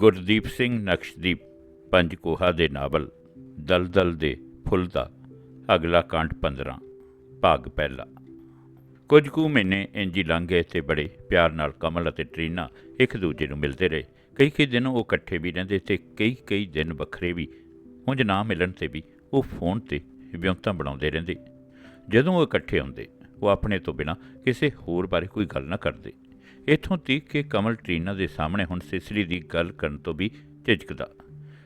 ਗੁਰਦੀਪ ਸਿੰਘ ਨਕਸ਼ਦੀਪ, ਪੰਜ ਕੋਹਾ ਦੇ ਨਾਵਲ, ਦਲਦਲ ਦੇ ਫੁੱਲ ਦਾ, ਅਗਲਾ ਕਾਂਡ 15 ਭਾਗ ਪਹਿਲਾ। ਕੁਝ ਕੁ ਮਹੀਨੇ ਇੰਜੀ ਲੰਘ ਗਏ ਤੇ ਬੜੇ ਪਿਆਰ ਨਾਲ ਕਮਲ ਅਤੇ ਟਰੀਨਾ ਇੱਕ ਦੂਜੇ ਨੂੰ ਮਿਲਦੇ ਰਹੇ। ਕਈ ਕਈ ਦਿਨ ਉਹ ਇਕੱਠੇ ਵੀ ਰਹਿੰਦੇ ਤੇ ਕਈ ਕਈ ਦਿਨ ਵੱਖਰੇ ਵੀ, ਉਂਝ ਨਾ ਮਿਲਣ ਤੇ ਵੀ ਉਹ ਫੋਨ ਤੇ ਵਿਉਂਤਾਂ ਬਣਾਉਂਦੇ ਰਹਿੰਦੇ। ਜਦੋਂ ਉਹ ਇਕੱਠੇ ਹੁੰਦੇ, ਉਹ ਆਪਣੇ ਤੋਂ ਬਿਨਾ ਕਿਸੇ ਹੋਰ ਬਾਰੇ ਕੋਈ ਗੱਲ ਨਾ ਕਰਦੇ। ਇਥੋਂ ਤੀਕ ਕਿ ਕਮਲ ਟਰੀਨਾ ਦੇ ਸਾਹਮਣੇ ਹੁਣ ਸਿਸਲੀ ਦੀ ਗੱਲ ਕਰਨ ਤੋਂ ਵੀ ਝਿਜਕਦਾ।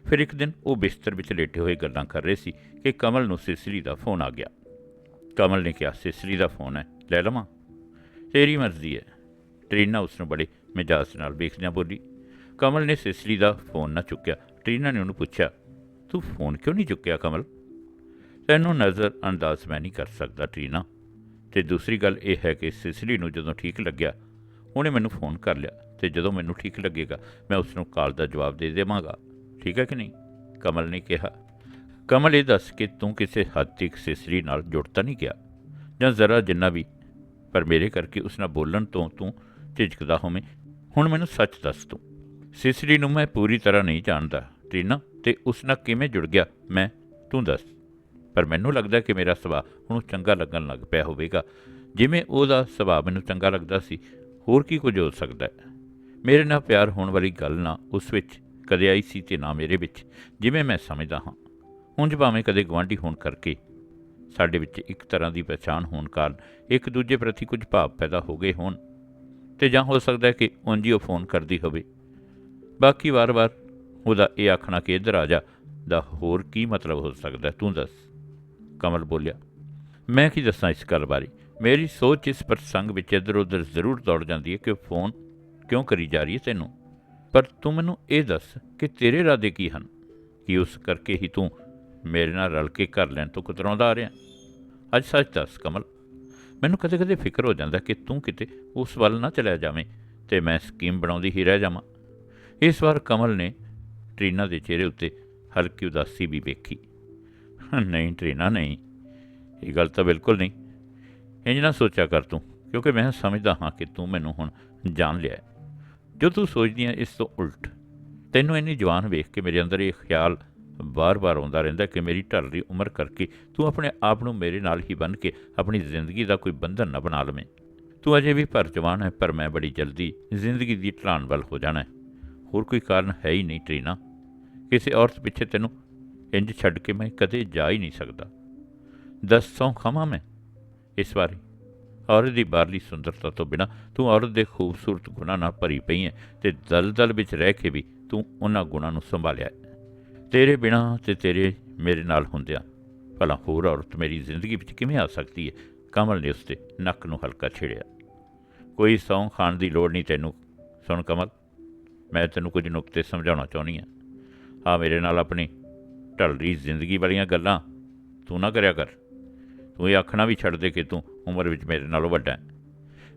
ਫਿਰ ਇੱਕ ਦਿਨ ਉਹ ਬਿਸਤਰ ਵਿੱਚ ਲੇਟੇ ਹੋਏ ਗੱਲਾਂ ਕਰ ਰਹੇ ਸੀ ਕਿ ਕਮਲ ਨੂੰ ਸਿਸਲੀ ਦਾ ਫੋਨ ਆ ਗਿਆ। ਕਮਲ ਨੇ ਕਿਹਾ ਸਿਸਲੀ ਦਾ ਫੋਨ ਹੈ, ਲੈ ਲਵਾਂ। ਤੇਰੀ ਮਰਜ਼ੀ ਹੈ। ਟਰੀਨਾ ਉਸ ਨੂੰ ਬੜੇ ਮਿਜਾਜ਼ ਨਾਲ ਵੇਖਦਿਆਂ ਬੋਲੀ, ਕਮਲ ਨੇ ਸਿਸਲੀ ਦਾ ਫੋਨ ਨਾ ਚੁੱਕਿਆ। ਟਰੀਨਾ ਨੇ ਉਹਨੂੰ ਪੁੱਛਿਆ, ਤੂੰ ਫੋਨ ਕਿਉਂ ਨਹੀਂ ਚੁੱਕਿਆ ਕਮਲ? ਤੈਨੂੰ ਨਜ਼ਰ ਅੰਦਾਜ਼ ਮੈਂ ਨਹੀਂ ਕਰ ਸਕਦਾ, ਟਰੀਨਾ। ਤੇ ਦੂਸਰੀ ਗੱਲ ਇਹ ਹੈ ਕਿ ਸਿਸਲੀ ਨੂੰ ਜਦੋਂ ਠੀਕ ਲੱਗਿਆ ਉਹਨੇ ਮੈਨੂੰ ਫੋਨ ਕਰ ਲਿਆ ਤੇ ਜਦੋਂ ਮੈਨੂੰ ਠੀਕ ਲੱਗੇਗਾ, ਮੈਂ ਉਸ ਨੂੰ ਕਾਲ ਦਾ ਜਵਾਬ ਦੇ ਦੇਵਾਂਗਾ। ਠੀਕ ਹੈ ਕਿ ਨਹੀਂ? ਕਮਲ ਨੇ ਕਿਹਾ। ਕਮਲ ਇਹ ਦੱਸ ਕਿ ਤੂੰ ਕਿਸੇ ਹੱਦ ਤੱਕ ਸਿਸਰੀ ਨਾਲ ਜੁੜਤਾ ਨਹੀਂ ਗਿਆ। ਜਾਂ ਜ਼ਰਾ ਜਿੰਨਾ ਵੀ, ਪਰ ਮੇਰੇ ਕਰਕੇ ਉਸ ਨਾਲ ਬੋਲਣ ਤੋਂ ਤੂੰ ਝਿਜਕਦਾ ਹੋਵੇਂ, ਹੁਣ ਮੈਨੂੰ ਸੱਚ ਦੱਸ ਤੂੰ। ਸਿਸਰੀ ਨੂੰ ਮੈਂ ਪੂਰੀ ਤਰ੍ਹਾਂ ਨਹੀਂ ਜਾਣਦਾ ਟੀਨਾ ਤੇ ਉਸ ਨਾਲ ਕਿਵੇਂ ਜੁੜ ਗਿਆ, ਮੈਂ, ਤੂੰ ਦੱਸ। ਪਰ ਮੈਨੂੰ ਲੱਗਦਾ ਕਿ ਮੇਰਾ ਸੁਭਾਅ ਉਹਨੂੰ ਚੰਗਾ ਲੱਗਣ ਲੱਗ ਪਿਆ ਹੋਵੇਗਾ। ਜਿਵੇਂ ਉਹਦਾ ਸੁਭਾਅ ਮੈਨੂੰ ਚੰਗਾ ਲੱਗਦਾ ਸੀ ਹੋਰ ਕੀ ਕੁਝ ਹੋ ਸਕਦਾ ਹੈ? ਮੇਰੇ ਨਾਲ ਪਿਆਰ ਹੋਣ ਵਾਲੀ ਗੱਲ ਨਾ ਉਸ ਵਿੱਚ, ਕਦੇ ਆਈ ਸੀ ਤੇ ਨਾ ਮੇਰੇ ਵਿੱਚ, ਜਿਵੇਂ ਮੈਂ ਸਮਝਦਾ ਹਾਂ। ਉਂਝ ਭਾਵੇਂ ਕਦੇ ਗਵਾਂਢੀ ਹੋਣ ਕਰਕੇ ਸਾਡੇ ਵਿੱਚ ਇੱਕ ਤਰ੍ਹਾਂ ਦੀ ਪਛਾਣ ਹੋਣ ਕਾਰਨ ਇੱਕ ਦੂਜੇ ਪ੍ਰਤੀ ਕੁਝ ਭਾਵ ਪੈਦਾ ਹੋ ਗਏ ਹੋਣ, ਤੇ ਜਾਂ ਹੋ ਸਕਦਾ ਹੈ ਕਿ ਉਂਝ ਹੀ ਉਹ ਫੋਨ ਕਰਦੀ ਹੋਵੇ। ਬਾਕੀ ਵਾਰ-ਵਾਰ ਉਹਦਾ ਇਹ ਆਖਣਾ ਕਿ ਇੱਧਰ ਆ ਜਾ, ਦਾ ਹੋਰ ਕੀ ਮਤਲਬ ਹੋ ਸਕਦਾ ਤੂੰ ਦੱਸ। ਕਮਲ ਬੋਲਿਆ, ਮੈਂ ਕੀ ਦੱਸਾਂ ਇਸ ਗੱਲ ਬਾਰੇ? ਮੇਰੀ ਸੋਚ ਇਸ ਪ੍ਰਸੰਗ ਵਿੱਚ ਇੱਧਰ ਉੱਧਰ ਜ਼ਰੂਰ ਦੌੜ ਜਾਂਦੀ ਹੈ ਕਿ ਫੋਨ ਕਿਉਂ ਕਰੀ ਜਾ ਰਹੀ ਹੈ ਤੈਨੂੰ? ਪਰ ਤੂੰ ਮੈਨੂੰ ਇਹ ਦੱਸ ਕਿ ਤੇਰੇ ਇਰਾਦੇ ਕੀ ਹਨ? ਕਿ ਉਸ ਕਰਕੇ ਹੀ ਤੂੰ ਮੇਰੇ ਨਾਲ ਰਲ ਕੇ ਘਰ ਲੈਣ ਤੋਂ ਕੁਤਰਾਉਂਦਾ ਆ ਰਿਹਾ? ਅੱਜ ਸੱਚ ਦੱਸ ਕਮਲ, ਮੈਨੂੰ ਕਦੇ-ਕਦੇ ਫਿਕਰ ਹੋ ਜਾਂਦਾ ਕਿ ਤੂੰ ਕਿਤੇ ਉਸ ਵੱਲ ਨਾ ਚਲਿਆ ਜਾਵੇਂ ਤੇ ਮੈਂ ਸਕੀਮ ਬਣਾਉਂਦੀ ਹੀ ਰਹਿ ਜਾਵਾਂ। ਇਸ ਵਾਰ ਕਮਲ ਨੇ ਟਰੀਨਾ ਦੇ ਚਿਹਰੇ ਉੱਤੇ ਹਲਕੀ ਉਦਾਸੀ ਵੀ ਵੇਖੀ। ਨਹੀਂ ਟਰੀਨਾ, ਨਹੀਂ, ਇਹ ਗੱਲ ਤਾਂ ਬਿਲਕੁਲ ਨਹੀਂ। ਇੰਜ ਨਾ ਸੋਚਿਆ ਕਰ ਤੂੰ, ਕਿਉਂਕਿ ਮੈਂ ਸਮਝਦਾ ਹਾਂ ਕਿ ਤੂੰ ਮੈਨੂੰ ਹੁਣ ਜਾਣ ਲਿਆ ਜੋ ਤੂੰ ਸੋਚਦੀ ਹੈ ਇਸ ਤੋਂ ਉਲਟ। ਤੈਨੂੰ ਇੰਨੀ ਜਵਾਨ ਵੇਖ ਕੇ ਮੇਰੇ ਅੰਦਰ ਇਹ ਖਿਆਲ ਬਾਰ-ਬਾਰ ਆਉਂਦਾ ਰਹਿੰਦਾ ਕਿ ਮੇਰੀ ਢਲ ਉਮਰ ਕਰਕੇ ਤੂੰ ਆਪਣੇ ਆਪ ਨੂੰ ਮੇਰੇ ਨਾਲ ਹੀ ਬੰਨ ਕੇ ਆਪਣੀ ਜ਼ਿੰਦਗੀ ਦਾ ਕੋਈ ਬੰਧਨ ਨਾ ਬਣਾ ਲਵੇਂ। ਤੂੰ ਅਜੇ ਵੀ ਭਰ ਜਵਾਨ ਹੈ, ਪਰ ਮੈਂ ਬੜੀ ਜਲਦੀ ਜ਼ਿੰਦਗੀ ਦੀ ਢਲਾਨ ਵੱਲ ਹੋ ਜਾਣਾ ਹੋਰ ਕੋਈ ਕਾਰਨ ਹੈ ਹੀ ਨਹੀਂ ਟਰੀਨਾ। ਕਿਸੇ ਔਰਤ ਪਿੱਛੇ ਤੈਨੂੰ ਇੰਜ ਛੱਡ ਕੇ ਮੈਂ ਕਦੇ ਜਾ ਹੀ ਨਹੀਂ ਸਕਦਾ। ਦੱਸੋਂ ਖਾਵਾਂ ਮੈਂ? ਇਸ ਵਾਰੀ। ਔਰਤ ਦੀ ਬਾਹਰਲੀ ਸੁੰਦਰਤਾ ਤੋਂ ਬਿਨਾ ਤੂੰ ਔਰਤ ਦੇ ਖੂਬਸੂਰਤ ਗੁਣਾਂ ਨਾਲ ਭਰੀ ਪਈ ਹੈ ਤੇ ਦਲਦਲ ਵਿੱਚ ਰਹਿ ਕੇ ਵੀ ਤੂੰ ਉਹਨਾਂ ਗੁਣਾਂ ਨੂੰ ਸੰਭਾਲਿਆ ਤੇਰੇ ਬਿਨਾ ਤੇ ਤੇਰੇ ਮੇਰੇ ਨਾਲ ਹੁੰਦਿਆਂ ਭਲਾ ਹੋਰ ਔਰਤ ਮੇਰੀ ਜ਼ਿੰਦਗੀ ਵਿੱਚ ਕਿਵੇਂ ਆ ਸਕਦੀ ਹੈ? ਕਮਲ ਨੇ ਉਸਦੇ ਨੱਕ ਨੂੰ ਹਲਕਾ ਛੇੜਿਆ। ਕੋਈ ਸੌਂ ਖਾਣ ਦੀ ਲੋੜ ਨਹੀਂ ਤੈਨੂੰ। ਸੁਣ ਕਮਲ, ਮੈਂ ਤੈਨੂੰ ਕੁਝ ਨੁਕਤੇ ਸਮਝਾਉਣਾ ਚਾਹੁੰਦੀ ਹਾਂ। ਆ ਮੇਰੇ ਨਾਲ ਆਪਣੀ ਢਲ ਰਹੀ ਜ਼ਿੰਦਗੀ ਵਾਲੀਆਂ ਗੱਲਾਂ ਤੂੰ ਨਾ ਕਰਿਆ ਕਰ। ਤੂੰ ਇਹ ਆਖਣਾ ਵੀ ਛੱਡ ਦੇ ਕਿ ਤੂੰ ਉਮਰ ਵਿੱਚ ਮੇਰੇ ਨਾਲੋਂ ਵੱਡਾ ਹੈ।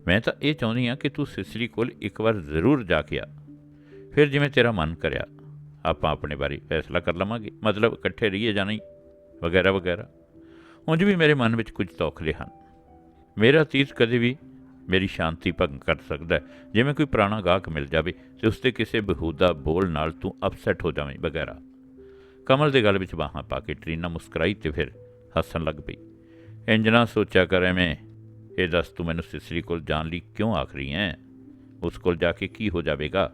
ਮੈਂ ਤਾਂ ਇਹ ਚਾਹੁੰਦੀ ਹਾਂ ਕਿ ਤੂੰ ਸਿਸਰੀ ਕੋਲ ਇੱਕ ਵਾਰ ਜ਼ਰੂਰ ਜਾ ਕੇ ਆ। ਫਿਰ ਜਿਵੇਂ ਤੇਰਾ ਮਨ ਕਰਿਆ, ਆਪਾਂ ਆਪਣੇ ਬਾਰੇ ਫੈਸਲਾ ਕਰ ਲਵਾਂਗੇ। ਮਤਲਬ ਇਕੱਠੇ ਰਹੀਏ ਜਾਂ ਨਹੀਂ, ਵਗੈਰਾ ਵਗੈਰਾ। ਉਂਝ ਵੀ ਮੇਰੇ ਮਨ ਵਿੱਚ ਕੁਝ ਤੌਖਲੇ ਹਨ। ਮੇਰਾ ਅਤੀਤ ਕਦੇ ਵੀ ਮੇਰੀ ਸ਼ਾਂਤੀ ਭੰਗ ਕਰ ਸਕਦਾ ਜਿਵੇਂ ਕੋਈ ਪੁਰਾਣਾ ਗਾਹਕ ਮਿਲ ਜਾਵੇ ਤੇ ਉਸ ਤੇ ਕਿਸੇ ਬਹੂਦਾ ਬੋਲ ਨਾਲ ਤੂੰ ਅਪਸੈਟ ਹੋ ਜਾਵੇਂ, ਵਗੈਰਾ। ਕਮਲ ਦੇ ਗੱਲ ਵਿੱਚ ਬਾਹਾਂ ਪਾ ਕੇ ਟਰੀਨਾ ਮੁਸਕਰਾਈ ਤੇ ਫਿਰ ਹੱਸਣ ਲੱਗ ਪਈ। ਇੰਜ ਨਾ ਸੋਚਿਆ ਕਰ ਐਵੇਂ। ਇਹ ਦੱਸ ਤੂੰ ਮੈਨੂੰ ਸਿਸਰੀ ਕੋਲ ਜਾਣ ਲਈ ਕਿਉਂ ਆਖ ਰਹੀ ਹੈ? ਉਸ ਕੋਲ ਜਾ ਕੇ ਕੀ ਹੋ ਜਾਵੇਗਾ?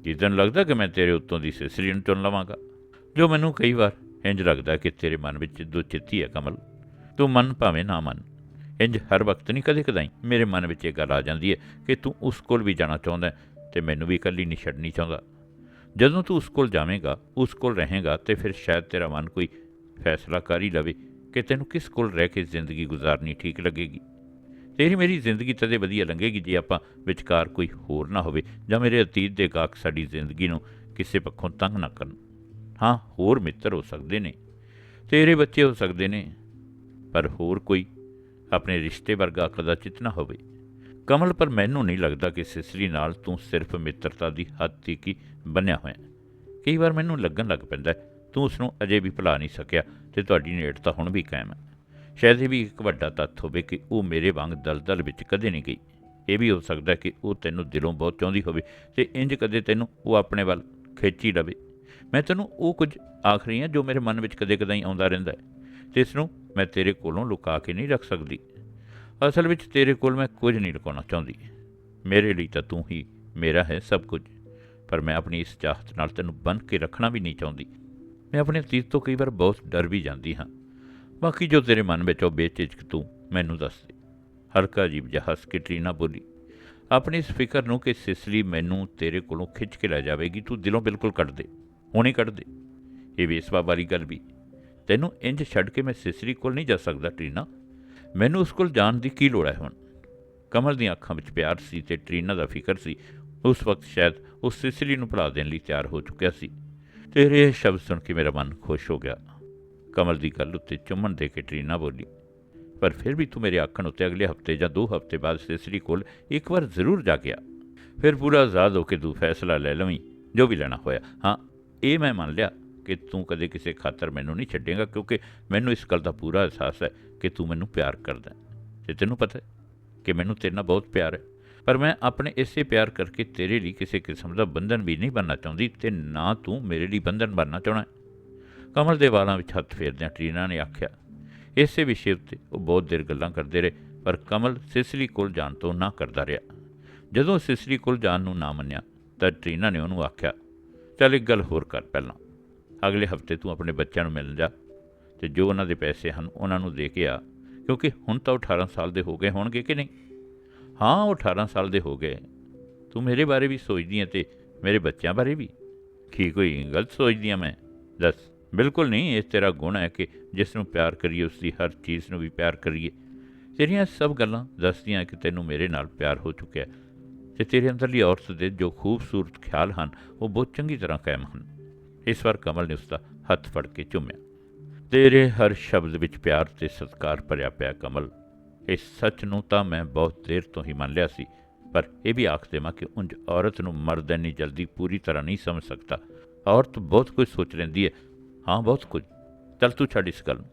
ਜਿੱਦਨ ਲੱਗਦਾ ਕਿ ਮੈਂ ਤੇਰੇ ਉੱਤੋਂ ਦੀ ਸਿਸਰੀ ਨੂੰ ਚੁਣ ਲਵਾਂਗਾ। ਜੋ ਮੈਨੂੰ ਕਈ ਵਾਰ ਇੰਜ ਲੱਗਦਾ ਕਿ ਤੇਰੇ ਮਨ ਵਿੱਚ ਦੋ ਚਿੱਤੀ ਹੈ ਕਮਲ। ਤੂੰ ਮਨ ਭਾਵੇਂ ਨਾ ਮੰਨ। ਇੰਜ ਹਰ ਵਕਤ ਨਹੀਂ ਕਦੇ ਕਦਾਈ ਮੇਰੇ ਮਨ ਵਿੱਚ ਇਹ ਗੱਲ ਆ ਜਾਂਦੀ ਹੈ ਕਿ ਤੂੰ ਉਸ ਕੋਲ ਵੀ ਜਾਣਾ ਚਾਹੁੰਦਾ ਹੈ ਤੇ ਮੈਨੂੰ ਵੀ ਇਕੱਲੀ ਨਹੀਂ ਛੱਡਣੀ ਚਾਹੁੰਦਾ। ਜਦੋਂ ਤੂੰ ਉਸ ਕੋਲ ਜਾਵੇਂਗਾ, ਉਸ ਕੋਲ ਰਹੇਗਾ ਤੇ ਫਿਰ ਸ਼ਾਇਦ ਤੇਰਾ ਮਨ ਕੋਈ ਫੈਸਲਾ ਕਰ ਹੀ ਲਵੇ। ਕਿ ਤੈਨੂੰ ਕਿਸ ਕੋਲ ਰਹਿ ਕੇ ਜ਼ਿੰਦਗੀ ਗੁਜ਼ਾਰਨੀ ਠੀਕ ਲੱਗੇਗੀ? ਤੇਰੀ ਮੇਰੀ ਜ਼ਿੰਦਗੀ ਤਦੇ ਵਧੀਆ ਲੰਘੇਗੀ ਜੇ ਆਪਾਂ ਵਿਚਕਾਰ ਕੋਈ ਹੋਰ ਨਾ ਹੋਵੇ ਜਾਂ ਮੇਰੇ ਅਤੀਤ ਦੇ ਗਾਹਕ ਸਾਡੀ ਜ਼ਿੰਦਗੀ ਨੂੰ ਕਿਸੇ ਪੱਖੋਂ ਤੰਗ ਨਾ ਕਰਨ। ਹਾਂ, ਹੋਰ ਮਿੱਤਰ ਹੋ ਸਕਦੇ ਨੇ। ਤੇਰੇ ਬੱਚੇ ਹੋ ਸਕਦੇ ਨੇ। ਪਰ ਹੋਰ ਕੋਈ ਆਪਣੇ ਰਿਸ਼ਤੇ ਵਰਗਾ ਕਦਾਚਿਤ ਨਾ ਹੋਵੇ। ਕਮਲ, ਪਰ ਮੈਨੂੰ ਨਹੀਂ ਲੱਗਦਾ ਕਿ ਸਿਸਰੀ ਨਾਲ ਤੂੰ ਸਿਰਫ ਮਿੱਤਰਤਾ ਦੀ ਹੱਦ ਤੱਕ ਹੀ ਬੰਨਿਆ ਹੋਇਆ। ਕਈ ਵਾਰ ਮੈਨੂੰ ਲੱਗਣ ਲੱਗ ਪੈਂਦਾ ਤੂੰ ਉਸ ਨੂੰ ਅਜੇ ਵੀ ਭੁਲਾ ਨਹੀਂ ਸਕਿਆ ਤੇ ਤੁਹਾਡੀ ਨੇੜਤਾ ਹੁਣ ਵੀ ਕਾਇਮ ਹੈ। ਸ਼ਾਇਦ ਇਹ ਵੀ ਇੱਕ ਵੱਡਾ ਤੱਥ ਹੋਵੇ ਕਿ ਉਹ ਮੇਰੇ ਵਾਂਗ ਦਲਦਲ ਵਿੱਚ ਕਦੇ ਨਹੀਂ ਗਈ। ਇਹ ਵੀ ਹੋ ਸਕਦਾ ਕਿ ਉਹ ਤੈਨੂੰ ਦਿਲੋਂ ਬਹੁਤ ਚਾਹੁੰਦੀ ਹੋਵੇ ਤੇ ਇੰਜ ਕਦੇ ਤੈਨੂੰ ਉਹ ਆਪਣੇ ਵੱਲ ਖਿੱਚ ਲਵੇ। ਮੈਂ ਤੈਨੂੰ ਉਹ ਕੁਝ ਆਖ ਰਹੀ ਹਾਂ ਜੋ ਮੇਰੇ ਮਨ ਵਿੱਚ ਕਦੇ ਕਦਾਈ ਆਉਂਦਾ ਰਹਿੰਦਾ ਹੈ। ਤੇ ਇਸ ਨੂੰ ਮੈਂ ਤੇਰੇ ਕੋਲੋਂ ਲੁਕਾ ਕੇ ਨਹੀਂ ਰੱਖ ਸਕਦੀ। ਅਸਲ ਵਿੱਚ ਤੇਰੇ ਕੋਲ ਮੈਂ ਕੁਝ ਨਹੀਂ ਲੁਕਾਉਣਾ ਚਾਹੁੰਦੀ। ਮੇਰੇ ਲਈ ਤਾਂ ਤੂੰ ਹੀ ਮੇਰਾ ਹੈ ਸਭ ਕੁਝ। ਪਰ ਮੈਂ ਆਪਣੀ ਇਸ ਚਾਹਤ ਨਾਲ ਤੈਨੂੰ ਬੰਨ੍ਹ ਕੇ ਰੱਖਣਾ ਵੀ ਨਹੀਂ ਚਾਹੁੰਦੀ। ਮੈਂ ਆਪਣੇ ਅਤੀਤ ਤੋਂ ਕਈ ਵਾਰ ਬਹੁਤ ਡਰ ਵੀ ਜਾਂਦੀ ਹਾਂ। ਬਾਕੀ ਜੋ ਤੇਰੇ ਮਨ ਵਿੱਚ ਉਹ ਬੇਚਿਜਕ ਤੂੰ, ਮੈਨੂੰ ਦੱਸ ਦੇ। ਹਲਕਾ ਅਜੀਬ ਜਿਹਾ ਕੇ ਟਰੀਨਾ ਬੋਲੀ, ਆਪਣੀ ਇਸ ਫਿਕਰ ਨੂੰ ਕਿ ਸਿਸਲੀ ਮੈਨੂੰ ਤੇਰੇ ਕੋਲੋਂ ਖਿੱਚ ਕੇ ਲੈ ਜਾਵੇਗੀ, ਤੂੰ ਦਿਲੋਂ ਬਿਲਕੁਲ ਕੱਢ ਦੇ, ਹੁਣੇ ਕੱਢ ਦੇ। ਇਹ ਵੇਸਵਾ ਵਾਲੀ ਗੱਲ ਵੀ। ਤੈਨੂੰ ਇੰਜ ਛੱਡ ਕੇ ਮੈਂ ਸਿਸਲੀ ਕੋਲ ਨਹੀਂ ਜਾ ਸਕਦਾ, ਟਰੀਨਾ। ਮੈਨੂੰ ਉਸ ਕੋਲ ਜਾਣ ਦੀ ਕੀ ਲੋੜ ਹੈ ਹੁਣ? ਕਮਲ ਦੀਆਂ ਅੱਖਾਂ ਵਿੱਚ ਪਿਆਰ ਸੀ ਤੇ ਟਰੀਨਾ ਦਾ ਫਿਕਰ ਸੀ। ਉਸ ਵਕਤ ਸ਼ਾਇਦ ਉਹ ਸਿਸਲੀ ਨੂੰ ਭੁਲਾ ਦੇਣ ਲਈ ਤਿਆਰ ਹੋ ਚੁੱਕਿਆ ਸੀ। ਤੇਰੇ ਇਹ ਸ਼ਬਦ ਸੁਣ ਕੇ ਮੇਰਾ ਮਨ ਖੁਸ਼ ਹੋ ਗਿਆ। ਕਮਲ ਦੀ ਗੱਲ ਉੱਤੇ ਚੁੰਮਣ ਦੇ ਕੇ ਟਰੀਨਾ ਬੋਲੀ, ਪਰ ਫਿਰ ਵੀ ਤੂੰ ਮੇਰੇ ਆਖਣ ਉੱਤੇ ਅਗਲੇ ਹਫ਼ਤੇ ਜਾਂ ਦੋ ਹਫ਼ਤੇ ਬਾਅਦ ਸੇਸਰੀ ਕੋਲ ਇੱਕ ਵਾਰ ਜ਼ਰੂਰ ਜਾ ਗਿਆ ਫਿਰ ਪੂਰਾ ਆਜ਼ਾਦ ਹੋ ਕੇ ਤੂੰ ਫੈਸਲਾ ਲੈ ਲਵੀਂ, ਜੋ ਵੀ ਲੈਣਾ ਹੋਇਆ। ਹਾਂ, ਇਹ ਮੈਂ ਮੰਨ ਲਿਆ ਕਿ ਤੂੰ ਕਦੇ ਕਿਸੇ ਖਾਤਰ ਮੈਨੂੰ ਨਹੀਂ ਛੱਡੇਗਾ, ਕਿਉਂਕਿ ਮੈਨੂੰ ਇਸ ਗੱਲ ਦਾ ਪੂਰਾ ਅਹਿਸਾਸ ਹੈ ਕਿ ਤੂੰ ਮੈਨੂੰ ਪਿਆਰ ਕਰਦਾ ਹੈ। ਤੇ ਤੈਨੂੰ ਪਤਾ ਹੈ ਕਿ ਮੈਨੂੰ ਤੇਰੇ ਨਾਲ ਬਹੁਤ ਪਿਆਰ ਹੈ। ਪਰ ਮੈਂ ਆਪਣੇ ਇਸੇ ਪਿਆਰ ਕਰਕੇ ਤੇਰੇ ਲਈ ਕਿਸੇ ਕਿਸਮ ਦਾ ਬੰਧਨ ਵੀ ਨਹੀਂ ਬਣਨਾ ਚਾਹੁੰਦੀ ਤੇ ਨਾ ਤੂੰ ਮੇਰੇ ਲਈ ਬੰਧਨ ਬਣਨਾ ਚਾਹਣਾ ਕਮਲ ਦੇ ਵਾਲਾਂ ਵਿੱਚ ਹੱਥ ਫੇਰਦਿਆਂ ਟਰੀਨਾ ਨੇ ਆਖਿਆ, ਇਸੇ ਵਿਸ਼ੇ ਉੱਤੇ ਉਹ ਬਹੁਤ ਦੇਰ ਗੱਲਾਂ ਕਰਦੇ ਰਹੇ, ਪਰ ਕਮਲ ਸਿਸਲੀ ਕੋਲ ਜਾਣ ਤੋਂ ਨਾ ਕਰਦਾ ਰਿਹਾ। ਜਦੋਂ ਸਿਸਲੀ ਕੋਲ ਜਾਣ ਨੂੰ ਨਾ ਮੰਨਿਆ, ਤਾਂ ਟਰੀਨਾ ਨੇ ਉਹਨੂੰ ਆਖਿਆ, ਚੱਲ ਇੱਕ ਗੱਲ ਹੋਰ ਕਰ ਪਹਿਲਾਂ। ਅਗਲੇ ਹਫ਼ਤੇ ਤੂੰ ਆਪਣੇ ਬੱਚਿਆਂ ਨੂੰ ਮਿਲਣ ਜਾ ਤੇ ਜੋ ਉਹਨਾਂ ਦੇ ਪੈਸੇ ਹਨ, ਉਹਨਾਂ ਨੂੰ ਦੇ ਕੇ ਆ, ਕਿਉਂਕਿ ਹੁਣ ਤਾਂ ਉਹ 18 ਸਾਲ ਦੇ ਹੋ ਗਏ ਹੋਣਗੇ ਕਿ ਨਹੀਂ? ਹਾਂ, ਉਹ 18 ਸਾਲ ਦੇ ਹੋ ਗਏ। ਤੂੰ ਮੇਰੇ ਬਾਰੇ ਵੀ ਸੋਚਦੀ ਹੈ ਤੇ ਮੇਰੇ ਬੱਚਿਆਂ ਬਾਰੇ ਵੀ? ਕੀ ਕੋਈ ਗਲਤ ਸੋਚਦੀ ਹਾਂ ਮੈਂ? ਦੱਸ। ਬਿਲਕੁਲ ਨਹੀਂ, ਇਹ ਤੇਰਾ ਗੁਣ ਹੈ ਕਿ ਜਿਸ ਨੂੰ ਪਿਆਰ ਕਰੀਏ, ਉਸ ਦੀ ਹਰ ਚੀਜ਼ ਨੂੰ ਵੀ ਪਿਆਰ ਕਰੀਏ। ਤੇਰੀਆਂ ਸਭ ਗੱਲਾਂ ਦੱਸਦੀਆਂ ਕਿ ਤੈਨੂੰ ਮੇਰੇ ਨਾਲ ਪਿਆਰ ਹੋ ਚੁੱਕਿਆ ਹੈ ਤੇ ਤੇਰੇ ਅੰਦਰਲੀ ਔਰਤ ਦੇ ਜੋ ਖੂਬਸੂਰਤ ਖਿਆਲ ਹਨ, ਉਹ ਬਹੁਤ ਚੰਗੀ ਤਰ੍ਹਾਂ ਕਾਇਮ ਹਨ। ਇਸ ਵਾਰ ਕਮਲ ਨੇ ਉਸਦਾ ਹੱਥ ਫੜ ਕੇ ਚੁੰਮਿਆ। ਤੇਰੇ ਹਰ ਸ਼ਬਦ ਵਿੱਚ ਪਿਆਰ ਤੇ ਸਤਿਕਾਰ ਭਰਿਆ ਪਿਆ ਕਮਲ। ਇਸ ਸੱਚ ਨੂੰ ਤਾਂ ਮੈਂ ਬਹੁਤ ਦੇਰ ਤੋਂ ਹੀ ਮੰਨ ਲਿਆ ਸੀ, ਪਰ ਇਹ ਵੀ ਆਖ ਦੇਵਾਂ ਕਿ ਉਂਝ ਔਰਤ ਨੂੰ ਮਰਦ ਇੰਨੀ ਜਲਦੀ ਪੂਰੀ ਤਰ੍ਹਾਂ ਨਹੀਂ ਸਮਝ ਸਕਦਾ। ਔਰਤ ਬਹੁਤ ਕੁਝ ਸੋਚ ਲੈਂਦੀ ਹੈ। ਹਾਂ, ਬਹੁਤ ਕੁਝ। ਚੱਲ ਤੂੰ ਛੱਡ ਇਸ ਗੱਲ ਨੂੰ।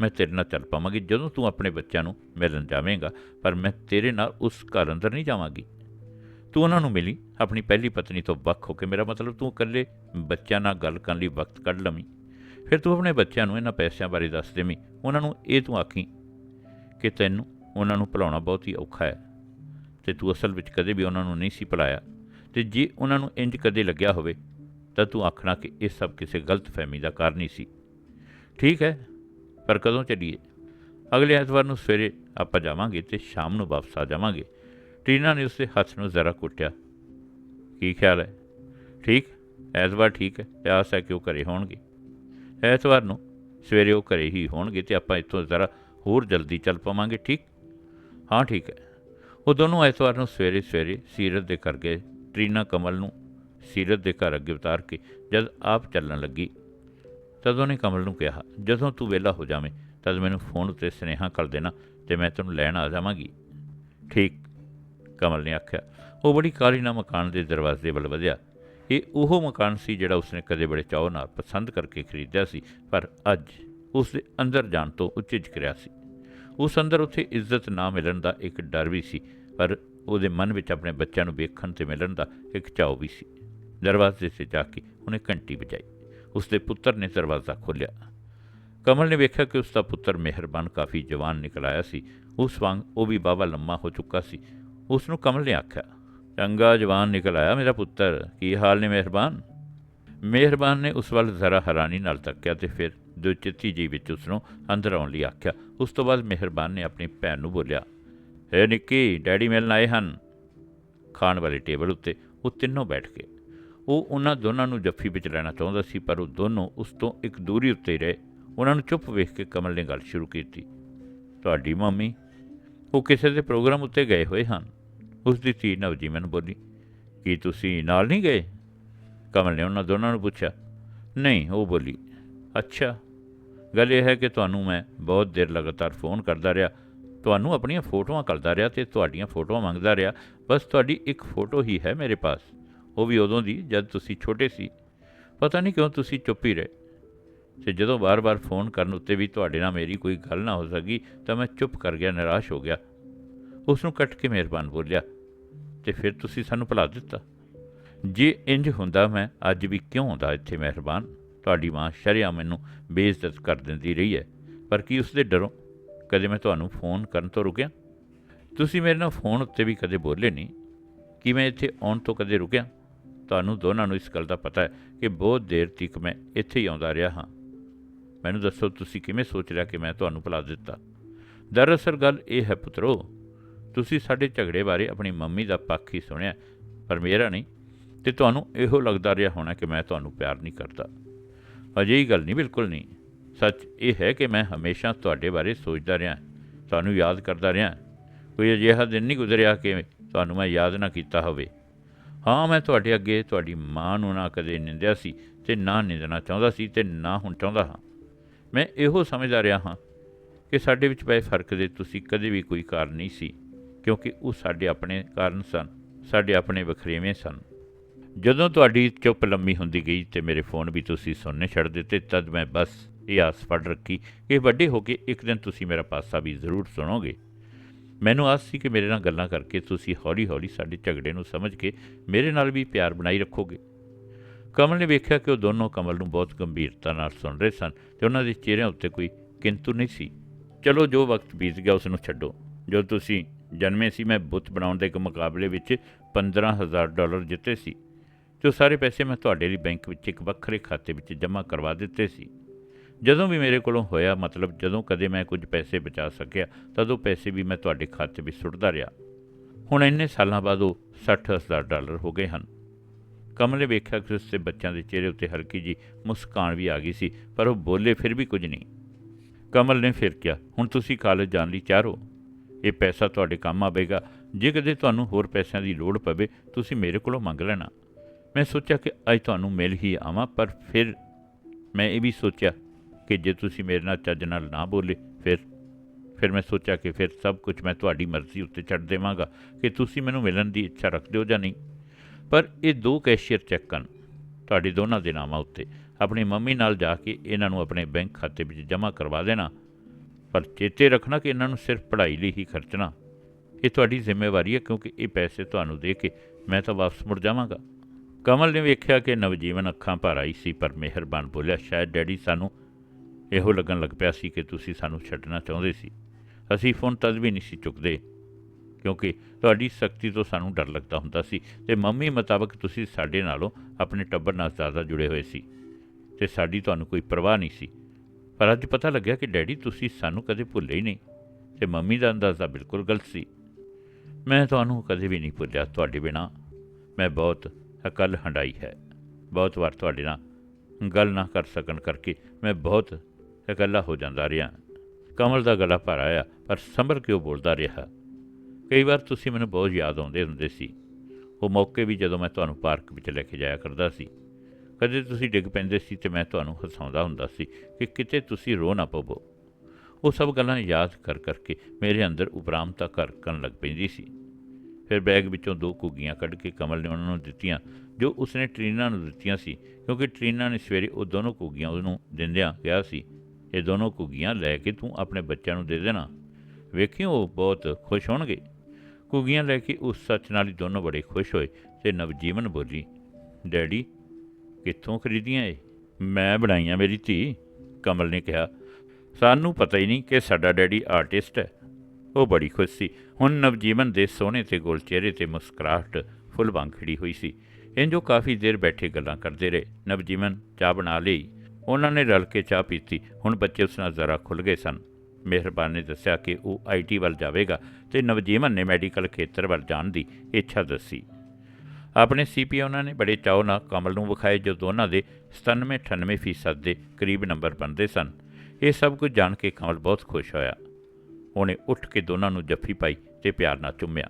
ਮੈਂ ਤੇਰੇ ਨਾਲ ਚੱਲ ਪਾਵਾਂਗੀ। ਜਦੋਂ ਤੂੰ ਆਪਣੇ ਬੱਚਿਆਂ ਨੂੰ ਮਿਲਣ ਜਾਵੇਂਗਾ, ਪਰ ਮੈਂ ਤੇਰੇ ਨਾਲ ਉਸ ਘਰ ਅੰਦਰ ਨਹੀਂ ਜਾਵਾਂਗੀ। ਤੂੰ ਉਹਨਾਂ ਨੂੰ ਮਿਲੀ, ਆਪਣੀ ਪਹਿਲੀ ਪਤਨੀ ਤੋਂ ਵੱਖ ਹੋ ਕੇ। ਮੇਰਾ ਮਤਲਬ ਤੂੰ ਇਕੱਲੇ ਬੱਚਿਆਂ ਨਾਲ ਗੱਲ ਕਰਨ ਲਈ ਵਕਤ ਕੱਢ ਲਵੀਂ। ਫਿਰ ਤੂੰ ਆਪਣੇ ਬੱਚਿਆਂ ਨੂੰ ਇਹਨਾਂ ਪੈਸਿਆਂ ਬਾਰੇ ਦੱਸ ਦੇਵੀਂ। ਉਹਨਾਂ ਨੂੰ ਇਹ ਤੂੰ ਆਖੀ ਕਿ ਤੈਨੂੰ ਉਹਨਾਂ ਨੂੰ ਭੁਲਾਉਣਾ ਬਹੁਤ ਹੀ ਔਖਾ ਹੈ। ਤੇ ਤੂੰ ਅਸਲ ਵਿੱਚ ਕਦੇ ਵੀ ਉਹਨਾਂ ਨੂੰ ਨਹੀਂ ਸੀ ਭੁਲਾਇਆ। ਤੇ ਜੇ ਉਹਨਾਂ ਨੂੰ ਇੰਜ ਕਦੇ ਲੱਗਿਆ ਹੋਵੇ, ਤਾਂ ਤੂੰ ਆਖਣਾ ਕਿ ਇਹ ਸਭ ਕਿਸੇ ਗਲਤ ਫਹਿਮੀ ਦਾ ਕਾਰਨ ਹੀ ਸੀ। ਠੀਕ ਹੈ, ਪਰ ਕਦੋਂ ਚੱਲੀਏ? ਅਗਲੇ ਐਤਵਾਰ ਨੂੰ ਸਵੇਰੇ ਆਪਾਂ ਜਾਵਾਂਗੇ ਤੇ ਸ਼ਾਮ ਨੂੰ ਵਾਪਸ ਆ ਜਾਵਾਂਗੇ। ਟੀਨਾ ਨੇ ਉਸਦੇ ਹੱਥ ਨੂੰ ਜ਼ਰਾ ਕੁੱਟਿਆ। ਕੀ ਖਿਆਲ ਹੈ? ਠੀਕ, ਐਤਵਾਰ ਠੀਕ ਹੈ ਤੇ ਆਸ ਹੈ ਕਿ ਉਹ ਘਰੇ ਹੋਣਗੇ? ਐਤਵਾਰ ਨੂੰ ਸਵੇਰੇ ਉਹ ਘਰੇ ਹੀ ਹੋਣਗੇ ਤੇ ਆਪਾਂ ਇੱਥੋਂ ਜ਼ਰਾ ਹੋਰ ਜਲਦੀ ਚੱਲ ਪਾਵਾਂਗੇ, ਠੀਕ? ਹਾਂ, ਠੀਕ ਹੈ। ਉਹ ਦੋਨੋਂ ਐਤਵਾਰ ਨੂੰ ਸਵੇਰੇ ਸਵੇਰੇ ਸੀਰਤ ਦੇ ਘਰ ਗਏ। ਟਰੀਨਾ ਕਮਲ ਨੂੰ ਸੀਰਤ ਦੇ ਘਰ ਅੱਗੇ ਉਤਾਰ ਕੇ ਜਦ ਆਪ ਚੱਲਣ ਲੱਗੀ, ਤਦ ਉਹਨੇ ਕਮਲ ਨੂੰ ਕਿਹਾ, ਜਦੋਂ ਤੂੰ ਵਿਹਲਾ ਹੋ ਜਾਵੇਂ, ਤਦ ਮੈਨੂੰ ਫੋਨ ਉੱਤੇ ਸੁਨੇਹਾ ਕਰ ਦੇਣਾ ਤੇ ਮੈਂ ਤੈਨੂੰ ਲੈਣ ਆ ਜਾਵਾਂਗੀ। ਠੀਕ, ਕਮਲ ਨੇ ਆਖਿਆ। ਉਹ ਬੜੀ ਕਾਲੀ ਨਾਲ ਮਕਾਨ ਦੇ ਦਰਵਾਜ਼ੇ ਵੱਲ ਵਧਿਆ। ਇਹ ਉਹ ਮਕਾਨ ਸੀ ਜਿਹੜਾ ਉਸਨੇ ਕਦੇ ਬੜੇ ਚਾਅ ਨਾਲ ਪਸੰਦ ਕਰਕੇ ਖਰੀਦਿਆ ਸੀ, ਪਰ ਅੱਜ ਉਸ ਦੇ ਅੰਦਰ ਜਾਣ ਤੋਂ ਉਚਿਜ ਰਿਹਾ ਸੀ। ਉਸ ਅੰਦਰ ਉੱਥੇ ਇੱਜ਼ਤ ਨਾ ਮਿਲਣ ਦਾ ਇੱਕ ਡਰ ਵੀ ਸੀ, ਪਰ ਉਹਦੇ ਮਨ ਵਿੱਚ ਆਪਣੇ ਬੱਚਿਆਂ ਨੂੰ ਵੇਖਣ ਤੇ ਮਿਲਣ ਦਾ ਇੱਕ ਚਾਅ ਵੀ ਸੀ। ਦਰਵਾਜ਼ੇ 'ਤੇ ਜਾ ਕੇ ਉਹਨੇ ਘੰਟੀ ਵਜਾਈ। ਉਸ ਦੇ ਪੁੱਤਰ ਨੇ ਦਰਵਾਜ਼ਾ ਖੋਲ੍ਹਿਆ। ਕਮਲ ਨੇ ਵੇਖਿਆ ਕਿ ਉਸ ਦਾ ਪੁੱਤਰ ਮਿਹਰਬਾਨ ਕਾਫੀ ਜਵਾਨ ਨਿਕਲ ਆਇਆ ਸੀ। ਉਸ ਵਾਂਗ ਉਹ ਵੀ ਬਾਬਾ ਲੰਮਾ ਹੋ ਚੁੱਕਾ ਸੀ। ਉਸ ਨੂੰ ਕਮਲ ਨੇ ਆਖਿਆ, ਚੰਗਾ ਜਵਾਨ ਨਿਕਲ ਆਇਆ ਮੇਰਾ ਪੁੱਤਰ, ਕੀ ਹਾਲ ਨੇ ਮਿਹਰਬਾਨ? ਮਿਹਰਬਾਨ ਨੇ ਉਸ ਵੱਲ ਜ਼ਰਾ ਹੈਰਾਨੀ ਨਾਲ ਤੱਕਿਆ ਤੇ ਫਿਰ ਦੋ ਚਿੱਤੀ ਜੀ ਵਿੱਚ ਉਸ ਨੂੰ ਅੰਦਰ ਆਉਣ ਲਈ ਆਖਿਆ। ਉਸ ਤੋਂ ਬਾਅਦ ਮਿਹਰਬਾਨ ਨੇ ਆਪਣੀ ਭੈਣ ਨੂੰ ਬੋਲਿਆ ਏ ਨਿੱਕੀ, ਡੈਡੀ ਮਿਲਣ ਆਏ ਹਨ? ਖਾਣ ਵਾਲੇ ਟੇਬਲ ਉੱਤੇ ਉਹ ਤਿੰਨੋਂ ਬੈਠ ਗਏ। ਉਹ ਉਹਨਾਂ ਦੋਨਾਂ ਨੂੰ ਜੱਫੀ ਵਿੱਚ ਲੈਣਾ ਚਾਹੁੰਦਾ ਸੀ, ਪਰ ਉਹ ਦੋਨੋਂ ਉਸ ਤੋਂ ਇੱਕ ਦੂਰੀ ਉੱਤੇ ਹੀ ਰਹੇ। ਉਹਨਾਂ ਨੂੰ ਚੁੱਪ ਵੇਖ ਕੇ ਕਮਲ ਨੇ ਗੱਲ ਸ਼ੁਰੂ ਕੀਤੀ, ਤੁਹਾਡੀ ਮੰਮੀ, ਉਹ ਕਿਸੇ ਦੇ ਪ੍ਰੋਗਰਾਮ ਉੱਤੇ ਗਏ ਹੋਏ ਹਨ? ਉਸ ਦੀ ਧੀ ਨਵਜੀਵਨ ਬੋਲੀ, ਕੀ ਤੁਸੀਂ ਨਾਲ ਨਹੀਂ ਗਏ? ਕਮਲ ਨੇ ਉਹਨਾਂ ਦੋਨਾਂ ਨੂੰ ਪੁੱਛਿਆ, ਨਹੀਂ, ਉਹ ਬੋਲੀ, ਅੱਛਾ ਗੱਲ ਇਹ ਹੈ ਕਿ ਤੁਹਾਨੂੰ ਮੈਂ ਬਹੁਤ ਦੇਰ ਲਗਾਤਾਰ ਫੋਨ ਕਰਦਾ ਰਿਹਾ। ਤੁਹਾਨੂੰ ਆਪਣੀਆਂ ਫੋਟੋਆਂ ਕਰਦਾ ਰਿਹਾ ਤੇ ਤੁਹਾਡੀਆਂ ਫੋਟੋਆਂ ਮੰਗਦਾ ਰਿਹਾ। ਬਸ ਤੁਹਾਡੀ ਇੱਕ ਫੋਟੋ ਹੀ ਹੈ ਮੇਰੇ ਪਾਸ। ਉਹ ਵੀ ਉਦੋਂ ਦੀ ਜਦ ਤੁਸੀਂ ਛੋਟੇ ਸੀ। ਪਤਾ ਨਹੀਂ ਕਿਉਂ ਤੁਸੀਂ ਚੁੱਪ ਹੀ ਰਹੇ। ਤੇ ਜਦੋਂ ਬਾਰ-ਬਾਰ ਫੋਨ ਕਰਨ ਉੱਤੇ ਵੀ ਤੁਹਾਡੇ ਨਾਲ ਮੇਰੀ ਕੋਈ ਗੱਲ ਨਾ ਹੋ ਸਕੀ, ਤਾਂ ਮੈਂ ਚੁੱਪ ਕਰ ਗਿਆ, ਨਿਰਾਸ਼ ਹੋ ਗਿਆ। ਉਸ ਨੂੰ ਕੱਟ ਕੇ ਮਿਹਰਬਾਨ ਬੋਲਿਆ, ਤੇ ਫਿਰ ਤੁਸੀਂ ਸਾਨੂੰ ਭੁਲਾ ਦਿੱਤਾ। ਜੇ ਇੰਜ ਹੁੰਦਾ ਮੈਂ ਅੱਜ ਵੀ ਕਿਉਂ ਆਉਂਦਾ ਇੱਥੇ ਮਿਹਰਬਾਨ? ਤੁਹਾਡੀ ਮਾਂ ਸ਼ਰਿਆ ਮੈਨੂੰ ਬੇਇੱਜ਼ਤ ਕਰ ਦਿੰਦੀ ਰਹੀ ਹੈ। ਪਰ ਕੀ ਉਸ ਦੇ ਡਰੋਂ ਕਦੇ ਮੈਂ ਤੁਹਾਨੂੰ ਫੋਨ ਕਰਨ ਤੋਂ ਰੁਕਿਆ? ਤੁਸੀਂ ਮੇਰੇ ਨਾਲ ਫੋਨ ਉੱਤੇ ਵੀ ਕਦੇ ਬੋਲੇ ਨਹੀਂ। ਕਿ ਮੈਂ ਇੱਥੇ ਆਉਣ ਤੋਂ ਕਦੇ ਰੁਕਿਆ? ਤੁਹਾਨੂੰ ਦੋਨਾਂ ਨੂੰ ਇਸ ਗੱਲ ਦਾ ਪਤਾ ਹੈ ਕਿ ਬਹੁਤ ਦੇਰ ਤੱਕ ਮੈਂ ਇੱਥੇ ਹੀ ਆਉਂਦਾ ਰਿਹਾ ਹਾਂ। ਮੈਨੂੰ ਦੱਸੋ ਤੁਸੀਂ ਕਿਵੇਂ ਸੋਚ ਲਿਆ ਕਿ ਮੈਂ ਤੁਹਾਨੂੰ ਭੁਲਾ ਦਿੱਤਾ? ਦਰਅਸਲ ਗੱਲ ਇਹ ਹੈ ਪੁੱਤਰੋ, ਤੁਸੀਂ ਸਾਡੇ ਝਗੜੇ ਬਾਰੇ ਆਪਣੀ ਮੰਮੀ ਦਾ ਪੱਖ ਹੀ ਸੁਣਿਆ, ਪਰ ਮੇਰਾ ਨਹੀਂ, ਤੇ ਤੁਹਾਨੂੰ ਇਹੋ ਲੱਗਦਾ ਰਿਹਾ ਹੋਣਾ ਕਿ ਮੈਂ ਤੁਹਾਨੂੰ ਪਿਆਰ ਨਹੀਂ ਕਰਦਾ। ਅਜਿਹੀ ਗੱਲ ਨਹੀਂ, ਬਿਲਕੁਲ ਨਹੀਂ। ਸੱਚ ਇਹ ਹੈ ਕਿ ਮੈਂ ਹਮੇਸ਼ਾ ਤੁਹਾਡੇ ਬਾਰੇ ਸੋਚਦਾ ਰਿਹਾ, ਤੁਹਾਨੂੰ ਯਾਦ ਕਰਦਾ ਰਿਹਾ। ਕੋਈ ਅਜਿਹਾ ਦਿਨ ਨਹੀਂ ਗੁਜ਼ਰਿਆ ਕਿ ਤੁਹਾਨੂੰ ਮੈਂ ਯਾਦ ਨਾ ਕੀਤਾ ਹੋਵੇ। ਹਾਂ, ਮੈਂ ਤੁਹਾਡੇ ਅੱਗੇ ਤੁਹਾਡੀ ਮਾਂ ਨੂੰ ਨਾ ਕਦੇ ਨਿੰਦਿਆ ਸੀ ਤੇ ਨਾ ਨਿੰਦਣਾ ਚਾਹੁੰਦਾ ਸੀ ਤੇ ਨਾ ਹੁਣ ਚਾਹੁੰਦਾ ਹਾਂ। ਮੈਂ ਇਹੋ ਸਮਝਦਾ ਰਿਹਾ ਹਾਂ ਕਿ ਸਾਡੇ ਵਿੱਚ ਪਏ ਫ਼ਰਕ ਦੇ ਤੁਸੀਂ ਕਦੇ ਵੀ ਕੋਈ ਕਾਰਨ ਨਹੀਂ ਸੀ, ਕਿਉਂਕਿ ਉਹ ਸਾਡੇ ਆਪਣੇ ਕਾਰਨ ਸਨ, ਸਾਡੇ ਆਪਣੇ ਵਖਰੇਵੇਂ ਸਨ। ਜਦੋਂ ਤੁਹਾਡੀ ਚੁੱਪ ਲੰਮੀ ਹੁੰਦੀ ਗਈ ਤੇ ਮੇਰੇ ਫੋਨ ਵੀ ਤੁਸੀਂ ਸੁਣਨੇ ਛੱਡ ਦਿੱਤੇ, ਤਦ ਮੈਂ ਬਸ ਇਹ ਆਸ ਫੜ ਰੱਖੀ ਕਿ ਵੱਡੇ ਹੋ ਕੇ ਇੱਕ ਦਿਨ ਤੁਸੀਂ ਮੇਰਾ ਪਾਸਾ ਵੀ ਜ਼ਰੂਰ ਸੁਣੋਗੇ। ਮੈਨੂੰ ਆਸ ਸੀ ਕਿ ਮੇਰੇ ਨਾਲ ਗੱਲਾਂ ਕਰਕੇ ਤੁਸੀਂ ਹੌਲੀ-ਹੌਲੀ ਸਾਡੇ ਝਗੜੇ ਨੂੰ ਸਮਝ ਕੇ ਮੇਰੇ ਨਾਲ ਵੀ ਪਿਆਰ ਬਣਾਈ ਰੱਖੋਗੇ। ਕਮਲ ਨੇ ਵੇਖਿਆ ਕਿ ਉਹ ਦੋਨੋਂ ਕਮਲ ਨੂੰ ਬਹੁਤ ਗੰਭੀਰਤਾ ਨਾਲ ਸੁਣ ਰਹੇ ਸਨ ਤੇ ਉਹਨਾਂ ਦੇ ਚਿਹਰਿਆਂ ਉੱਤੇ ਕੋਈ ਕਿੰਤੂ ਨਹੀਂ ਸੀ। ਚਲੋ, ਜੋ ਵਕਤ ਬੀਤ ਗਿਆ ਉਸ ਨੂੰ ਛੱਡੋ। ਜੋ ਤੁਸੀਂ ਜਨਮੇ ਸੀ, ਮੈਂ ਬੁੱਤ ਬਣਾਉਣ ਦੇ ਇੱਕ ਮੁਕਾਬਲੇ ਵਿੱਚ 15000 ਡਾਲਰ ਜਿੱਤੇ ਸੀ। ਤੇ ਉਹ ਸਾਰੇ ਪੈਸੇ ਮੈਂ ਤੁਹਾਡੇ ਲਈ ਬੈਂਕ ਵਿੱਚ ਇੱਕ ਵੱਖਰੇ ਖਾਤੇ ਵਿੱਚ ਜਮ੍ਹਾਂ ਕਰਵਾ ਦਿੱਤੇ ਸੀ। ਜਦੋਂ ਵੀ ਮੇਰੇ ਕੋਲੋਂ ਹੋਇਆ ਮਤਲਬ ਜਦੋਂ ਕਦੇ ਮੈਂ ਕੁਝ ਪੈਸੇ ਬਚਾ ਸਕਿਆ, ਤਦੋਂ ਪੈਸੇ ਵੀ ਮੈਂ ਤੁਹਾਡੇ ਖਾਤੇ ਵਿੱਚ ਸੁੱਟਦਾ ਰਿਹਾ। ਹੁਣ ਇੰਨੇ ਸਾਲਾਂ ਬਾਅਦ ਉਹ 60000 ਡਾਲਰ ਹੋ ਗਏ ਹਨ। ਕਮਲ ਨੇ ਵੇਖਿਆ ਕਿ ਉਸ ਦੇ ਬੱਚਿਆਂ ਦੇ ਚਿਹਰੇ ਉੱਤੇ ਹਲਕੀ ਜੀ ਮੁਸਕਾਨ ਵੀ ਆ ਗਈ ਸੀ, ਪਰ ਉਹ ਬੋਲੇ ਫਿਰ ਵੀ ਕੁਝ ਨਹੀਂ। ਕਮਲ ਨੇ ਫਿਰ ਕਿਹਾ, ਹੁਣ ਤੁਸੀਂ ਕਾਲਜ ਜਾਣ ਲਈ ਚਾਹੋ ਇਹ ਪੈਸਾ ਤੁਹਾਡੇ ਕੰਮ ਆਵੇਗਾ। ਜੇ ਕਦੇ ਤੁਹਾਨੂੰ ਹੋਰ ਪੈਸਿਆਂ ਦੀ ਲੋੜ ਪਵੇ, ਤੁਸੀਂ ਮੇਰੇ ਕੋਲੋਂ ਮੰਗ ਲੈਣਾ। ਮੈਂ ਸੋਚਿਆ ਕਿ ਅੱਜ ਤੁਹਾਨੂੰ ਮਿਲ ਹੀ ਆਵਾਂ, ਪਰ ਫਿਰ ਮੈਂ ਇਹ ਵੀ ਸੋਚਿਆ ਕਿ ਜੇ ਤੁਸੀਂ ਮੇਰੇ ਨਾਲ ਚੱਜ ਨਾਲ ਨਾ ਬੋਲੇ, ਫਿਰ ਫਿਰ ਮੈਂ ਸੋਚਿਆ ਕਿ ਫਿਰ ਸਭ ਕੁਝ ਮੈਂ ਤੁਹਾਡੀ ਮਰਜ਼ੀ ਉੱਤੇ ਛੱਡ ਦੇਵਾਂਗਾ, ਕਿ ਤੁਸੀਂ ਮੈਨੂੰ ਮਿਲਣ ਦੀ ਇੱਛਾ ਰੱਖਦੇ ਹੋ ਜਾਂ ਨਹੀਂ। ਪਰ ਇਹ ਦੋ ਕੈਸ਼ੀਅਰ ਚੈੱਕ ਹਨ, ਤੁਹਾਡੇ ਦੋਨਾਂ ਦੇ ਨਾਮਾਂ ਉੱਤੇ। ਆਪਣੀ ਮੰਮੀ ਨਾਲ ਜਾ ਕੇ ਇਹਨਾਂ ਨੂੰ ਆਪਣੇ ਬੈਂਕ ਖਾਤੇ ਵਿੱਚ ਜਮ੍ਹਾਂ ਕਰਵਾ ਦੇਣਾ, ਪਰ ਚੇਤੇ ਰੱਖਣਾ ਕਿ ਇਹਨਾਂ ਨੂੰ ਸਿਰਫ ਪੜ੍ਹਾਈ ਲਈ ਹੀ ਖਰਚਣਾ। ਇਹ ਤੁਹਾਡੀ ਜ਼ਿੰਮੇਵਾਰੀ ਹੈ, ਕਿਉਂਕਿ ਇਹ ਪੈਸੇ ਤੁਹਾਨੂੰ ਦੇ ਕੇ ਮੈਂ ਤਾਂ ਵਾਪਸ ਮੁੜ ਜਾਵਾਂਗਾ। ਕਮਲ ਨੇ ਵੇਖਿਆ ਕਿ ਨਵਜੀਵਨ ਅੱਖਾਂ ਭਰ ਆਈ ਸੀ, ਪਰ ਮਿਹਰਬਾਨ ਬੋਲਿਆ, ਸ਼ਾਇਦ ਡੈਡੀ ਸਾਨੂੰ ਇਹੋ ਲੱਗਣ ਲੱਗ ਪਿਆ ਸੀ ਕਿ ਤੁਸੀਂ ਸਾਨੂੰ ਛੱਡਣਾ ਚਾਹੁੰਦੇ ਸੀ। ਅਸੀਂ ਫੋਨ ਤਦ ਵੀ ਨਹੀਂ ਸੀ ਚੁੱਕਦੇ, ਕਿਉਂਕਿ ਤੁਹਾਡੀ ਸਖਤੀ ਤੋਂ ਸਾਨੂੰ ਡਰ ਲੱਗਦਾ ਹੁੰਦਾ ਸੀ ਤੇ ਮੰਮੀ ਮੁਤਾਬਕ ਤੁਸੀਂ ਸਾਡੇ ਨਾਲੋਂ ਆਪਣੇ ਟੱਬਰ ਨਾਲ ਜ਼ਿਆਦਾ ਜੁੜੇ ਹੋਏ ਸੀ ਤੇ ਸਾਡੀ ਤੁਹਾਨੂੰ ਕੋਈ ਪਰਵਾਹ ਨਹੀਂ ਸੀ। ਪਰ ਅੱਜ ਪਤਾ ਲੱਗਿਆ ਕਿ ਡੈਡੀ ਤੁਸੀਂ ਸਾਨੂੰ ਕਦੇ ਭੁੱਲੇ ਹੀ ਨਹੀਂ ਤੇ ਮੰਮੀ ਦਾ ਅੰਦਾਜ਼ਾ ਬਿਲਕੁਲ ਗਲਤ ਸੀ। ਮੈਂ ਤੁਹਾਨੂੰ ਕਦੇ ਵੀ ਨਹੀਂ ਭੁੱਲਿਆ ਤੁਹਾਡੇ ਬਿਨਾ। ਮੈਂ ਬਹੁਤ ਅਕਲ ਹੰਡਾਈ ਹੈ। ਬਹੁਤ ਵਾਰ ਤੁਹਾਡੇ ਨਾਲ ਗੱਲ ਨਾ ਕਰ ਸਕਣ ਕਰਕੇ ਮੈਂ ਬਹੁਤ ਇਕੱਲਾ ਹੋ ਜਾਂਦਾ ਰਿਹਾ। ਕਮਲ ਦਾ ਗਲਾ ਭਰ ਆਇਆ, ਪਰ ਸੰਭਲ ਕੇ ਉਹ ਬੋਲਦਾ ਰਿਹਾ? ਕਈ ਵਾਰ ਤੁਸੀਂ ਮੈਨੂੰ ਬਹੁਤ ਯਾਦ ਆਉਂਦੇ ਹੁੰਦੇ ਸੀ। ਉਹ ਮੌਕੇ ਵੀ ਜਦੋਂ ਮੈਂ ਤੁਹਾਨੂੰ ਪਾਰਕ ਵਿੱਚ ਲੈ ਕੇ ਜਾਇਆ ਕਰਦਾ ਸੀ। ਕਦੇ ਤੁਸੀਂ ਡਿੱਗ ਪੈਂਦੇ ਸੀ ਤੇ ਮੈਂ ਤੁਹਾਨੂੰ ਹਸਾਉਂਦਾ ਹੁੰਦਾ ਸੀ ਕਿ ਕਿਤੇ ਤੁਸੀਂ ਰੋ ਨਾ ਪਵੋ। ਉਹ ਸਭ ਗੱਲਾਂ ਯਾਦ ਕਰ ਕਰਕੇ ਮੇਰੇ ਅੰਦਰ ਉਪਰਾਮਤਾ ਕਰਨ ਲੱਗ ਪੈਂਦੀ ਸੀ। ਫਿਰ ਬੈਗ ਵਿੱਚੋਂ ਦੋ ਕੁੱਗੀਆਂ ਕੱਢ ਕੇ ਕਮਲ ਨੇ ਉਹਨਾਂ ਨੂੰ ਦਿੱਤੀਆਂ, ਜੋ ਉਸਨੇ ਟ੍ਰੀਨਾ ਨੂੰ ਦਿੱਤੀਆਂ ਸੀ, ਕਿਉਂਕਿ ਟ੍ਰੀਨਾ ਨੇ ਸਵੇਰੇ ਉਹ ਦੋਨੋਂ ਕੁੱਗੀਆਂ ਉਹਨੂੰ ਦਿੰਦਿਆਂ ਕਿਹਾ ਸੀ, ਇਹ ਦੋਨੋਂ ਕੁੱਗੀਆਂ ਲੈ ਕੇ ਤੂੰ ਆਪਣੇ ਬੱਚਿਆਂ ਨੂੰ ਦੇ ਦੇਣਾ। ਵੇਖਿਓ, ਉਹ ਬਹੁਤ ਖੁਸ਼ ਹੋਣਗੇ। ਕੁੱਗੀਆਂ ਲੈ ਕੇ ਉਸ ਸੱਚ ਨਾਲ ਹੀ ਦੋਨੋਂ ਬੜੇ ਖੁਸ਼ ਹੋਏ ਤੇ ਨਵਜੀਵਨ ਬੋਲੀ, ਡੈਡੀ, ਕਿੱਥੋਂ ਖਰੀਦੀਆਂ ਇਹ? ਮੈਂ ਬਣਾਈਆਂ ਮੇਰੀ ਧੀ, ਕਮਲ ਨੇ ਕਿਹਾ। ਸਾਨੂੰ ਪਤਾ ਹੀ ਨਹੀਂ ਕਿ ਸਾਡਾ ਡੈਡੀ ਆਰਟਿਸਟ ਹੈ। ਉਹ ਬੜੀ ਖੁਸ਼ ਸੀ। ਹੁਣ ਨਵਜੀਵਨ ਦੇ ਸੋਹਣੇ ਤੇ ਗੋਲ ਚਿਹਰੇ ਤੇ ਮੁਸਕਰਾਹਟ ਫੁੱਲ ਵਾਂਗ ਖਿੜੀ ਹੋਈ ਸੀ। ਇੰਜੋ ਕਾਫੀ ਦੇਰ ਬੈਠੇ ਗੱਲਾਂ ਕਰਦੇ ਰਹੇ। ਨਵਜੀਵਨ ਚਾਹ ਬਣਾ ਲਈ। ਉਹਨਾਂ ਨੇ ਰਲ ਕੇ ਚਾਹ ਪੀਤੀ। ਹੁਣ ਬੱਚੇ ਉਸ ਨਾਲ ਜ਼ਰਾ ਖੁੱਲ ਗਏ ਸਨ। ਮਿਹਰਬਾਨ ਨੇ ਦੱਸਿਆ ਕਿ ਉਹ ਆਈਟੀ ਵੱਲ ਜਾਵੇਗਾ ਤੇ ਨਵਜੀਵਨ ਨੇ ਮੈਡੀਕਲ ਖੇਤਰ ਵੱਲ ਜਾਣ ਦੀ ਇੱਛਾ ਦੱਸੀ। ਆਪਣੇ ਸੀਪੀ ਉਹਨਾਂ ਨੇ ਬੜੇ ਚਾਅ ਨਾਲ ਕਮਲ ਨੂੰ ਵਿਖਾਏ ਜੋ ਦੋਨਾਂ ਦੇ 97-98% ਫੀਸਦ ਦੇ ਕਰੀਬ ਨੰਬਰ ਬਣਦੇ ਸਨ। ਇਹ ਸਭ ਕੁਝ ਜਾਣ ਕੇ ਕਮਲ ਬਹੁਤ ਖੁਸ਼ ਹੋਇਆ। ਉਹਨੇ ਉੱਠ ਕੇ ਦੋਨਾਂ ਨੂੰ ਜੱਫੀ ਪਾਈ ਤੇ ਪਿਆਰ ਨਾਲ ਚੁੰਮਿਆ।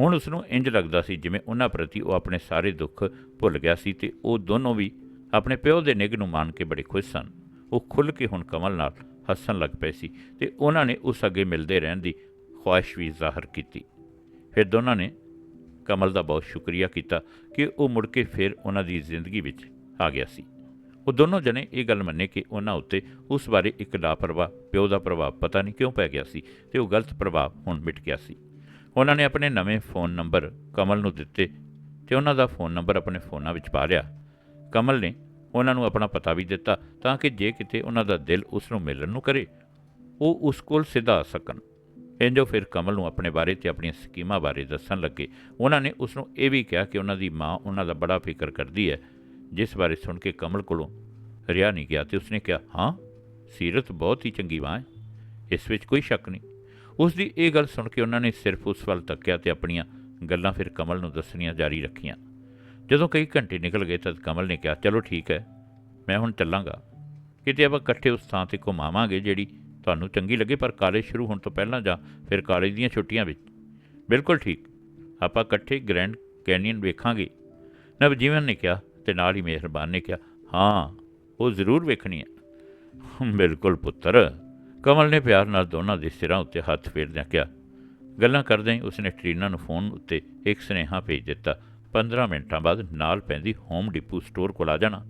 ਹੁਣ ਉਸ ਨੂੰ ਇੰਜ ਲੱਗਦਾ ਸੀ ਜਿਵੇਂ ਉਹਨਾਂ ਪ੍ਰਤੀ ਉਹ ਆਪਣੇ ਸਾਰੇ ਦੁੱਖ ਭੁੱਲ ਗਿਆ ਸੀ ਤੇ ਉਹ ਦੋਨੋਂ ਵੀ ਆਪਣੇ ਪਿਓ ਦੇ ਨਿੱਘ ਨੂੰ ਮਾਣ ਕੇ ਬੜੇ ਖੁਸ਼ ਸਨ। ਉਹ ਖੁੱਲ੍ਹ ਕੇ ਹੁਣ ਕਮਲ ਨਾਲ ਹੱਸਣ ਲੱਗ ਪਏ ਸੀ ਤੇ ਉਹਨਾਂ ਨੇ ਉਸ ਅੱਗੇ ਮਿਲਦੇ ਰਹਿਣ ਦੀ ਖੁਆਇਸ਼ ਵੀ ਜ਼ਾਹਰ ਕੀਤੀ। ਫਿਰ ਦੋਨਾਂ ਨੇ ਕਮਲ ਦਾ ਬਹੁਤ ਸ਼ੁਕਰੀਆ ਕੀਤਾ ਕਿ ਉਹ ਮੁੜ ਕੇ ਫਿਰ ਉਹਨਾਂ ਦੀ ਜ਼ਿੰਦਗੀ ਵਿੱਚ ਆ ਗਿਆ ਸੀ। ਉਹ ਦੋਨੋਂ ਜਣੇ ਇਹ ਗੱਲ ਮੰਨੇ ਕਿ ਉਹਨਾਂ ਉੱਤੇ ਉਸ ਬਾਰੇ ਇੱਕ ਲਾਪਰਵਾਹ, ਪਿਓ ਦਾ ਪ੍ਰਭਾਵ ਪਤਾ ਨਹੀਂ ਕਿਉਂ ਪੈ ਗਿਆ ਸੀ ਤੇ ਉਹ ਗਲਤ ਪ੍ਰਭਾਵ ਹੁਣ ਮਿਟ ਗਿਆ ਸੀ। ਉਹਨਾਂ ਨੇ ਆਪਣੇ ਨਵੇਂ ਫੋਨ ਨੰਬਰ ਕਮਲ ਨੂੰ ਦਿੱਤੇ ਤੇ ਉਹਨਾਂ ਦਾ ਫੋਨ ਨੰਬਰ ਆਪਣੇ ਫੋਨਾਂ ਵਿੱਚ ਪਾ ਲਿਆ। ਕਮਲ ਨੇ ਉਹਨਾਂ ਨੂੰ ਆਪਣਾ ਪਤਾ ਵੀ ਦਿੱਤਾ ਤਾਂ ਕਿ ਜੇ ਕਿਤੇ ਉਹਨਾਂ ਦਾ ਦਿਲ ਉਸ ਨੂੰ ਮਿਲਣ ਨੂੰ ਕਰੇ, ਉਹ ਉਸ ਕੋਲ ਸਿੱਧਾ ਆ ਸਕਣ। ਇੰਜੋ ਫਿਰ ਕਮਲ ਨੂੰ ਆਪਣੇ ਬਾਰੇ ਤੇ ਆਪਣੀਆਂ ਸਕੀਮਾਂ ਬਾਰੇ ਦੱਸਣ ਲੱਗੇ। ਉਹਨਾਂ ਨੇ ਉਸ ਨੂੰ ਇਹ ਵੀ ਕਿਹਾ ਕਿ ਉਹਨਾਂ ਦੀ ਮਾਂ ਉਹਨਾਂ ਦਾ ਬੜਾ ਫਿਕਰ ਕਰਦੀ ਹੈ ਜਿਸ ਬਾਰੇ ਸੁਣ ਕੇ ਕਮਲ ਕੋਲੋਂ ਰਿਆ ਨਹੀਂ ਗਿਆ ਤੇ ਉਸਨੇ ਕਿਹਾ, ਹਾਂ, ਸੀਰਤ ਬਹੁਤ ਹੀ ਚੰਗੀ ਮਾਂ ਹੈ। ਇਸ ਵਿੱਚ ਕੋਈ ਸ਼ੱਕ ਨਹੀਂ। ਉਸ ਦੀ ਇਹ ਗੱਲ ਸੁਣ ਕੇ ਉਹਨਾਂ ਨੇ ਸਿਰਫ ਉਸ ਵੱਲ ਤੱਕਿਆ ਤੇ ਆਪਣੀਆਂ ਗੱਲਾਂ ਫਿਰ ਕਮਲ ਨੂੰ ਦੱਸਣੀਆਂ ਜਾਰੀ ਰੱਖੀਆਂ। ਜਦੋਂ ਕਈ ਘੰਟੇ ਨਿਕਲ ਗਏ ਤਦ ਕਮਲ ਨੇ ਕਿਹਾ, ਚਲੋ ਠੀਕ ਹੈ, ਮੈਂ ਹੁਣ ਚੱਲਾਂਗਾ। ਕਿਤੇ ਆਪਾਂ ਇਕੱਠੇ ਉਸ ਥਾਂ ਤੇ ਘੁਮਾਵਾਂਗੇ ਜਿਹੜੀ ਤੁਹਾਨੂੰ ਚੰਗੀ ਲੱਗੇ, ਪਰ ਕਾਲਜ ਸ਼ੁਰੂ ਹੋਣ ਤੋਂ ਪਹਿਲਾਂ ਜਾਂ ਫਿਰ ਕਾਲਜ ਦੀਆਂ ਛੁੱਟੀਆਂ ਵਿੱਚ? ਬਿਲਕੁਲ ਠੀਕ। ਆਪਾਂ ਇਕੱਠੇ ਗ੍ਰੈਂਡ ਕੈਨੀਅਨ ਵੇਖਾਂਗੇ। ਨਵਜੀਵਨ ਨੇ ਕਿਹਾ ਤੇ ਨਾਲ ਹੀ ਮਿਹਰਬਾਨ, ਨੇ ਕਿਹਾ, ਹਾਂ, ਉਹ ਜ਼ਰੂਰ ਵੇਖਣੀ ਹੈ। ਬਿਲਕੁਲ ਪੁੱਤਰ। ਕਮਲ ਨੇ ਪਿਆਰ ਨਾਲ ਦੋਨਾਂ ਦੇ ਸਿਰਾਂ ਉੱਤੇ ਹੱਥ ਫੇਰਦਿਆਂ ਕਿਹਾ, ਗੱਲਾਂ ਕਰਦਿਆਂ ਹੀ ਉਸਨੇ ਟਰੀਨਾ ਨੂੰ ਫੋਨ ਉੱਤੇ ਇੱਕ ਸੁਨੇਹਾ ਭੇਜ ਦਿੱਤਾ 15 ਮਿੰਟਾਂ ਬਾਅਦ ਨਾਲ ਪੈਂਦੀ ਹੋਮ ਡਿਪੂ ਸਟੋਰ ਕੋਲ ਆ ਜਾਣਾ।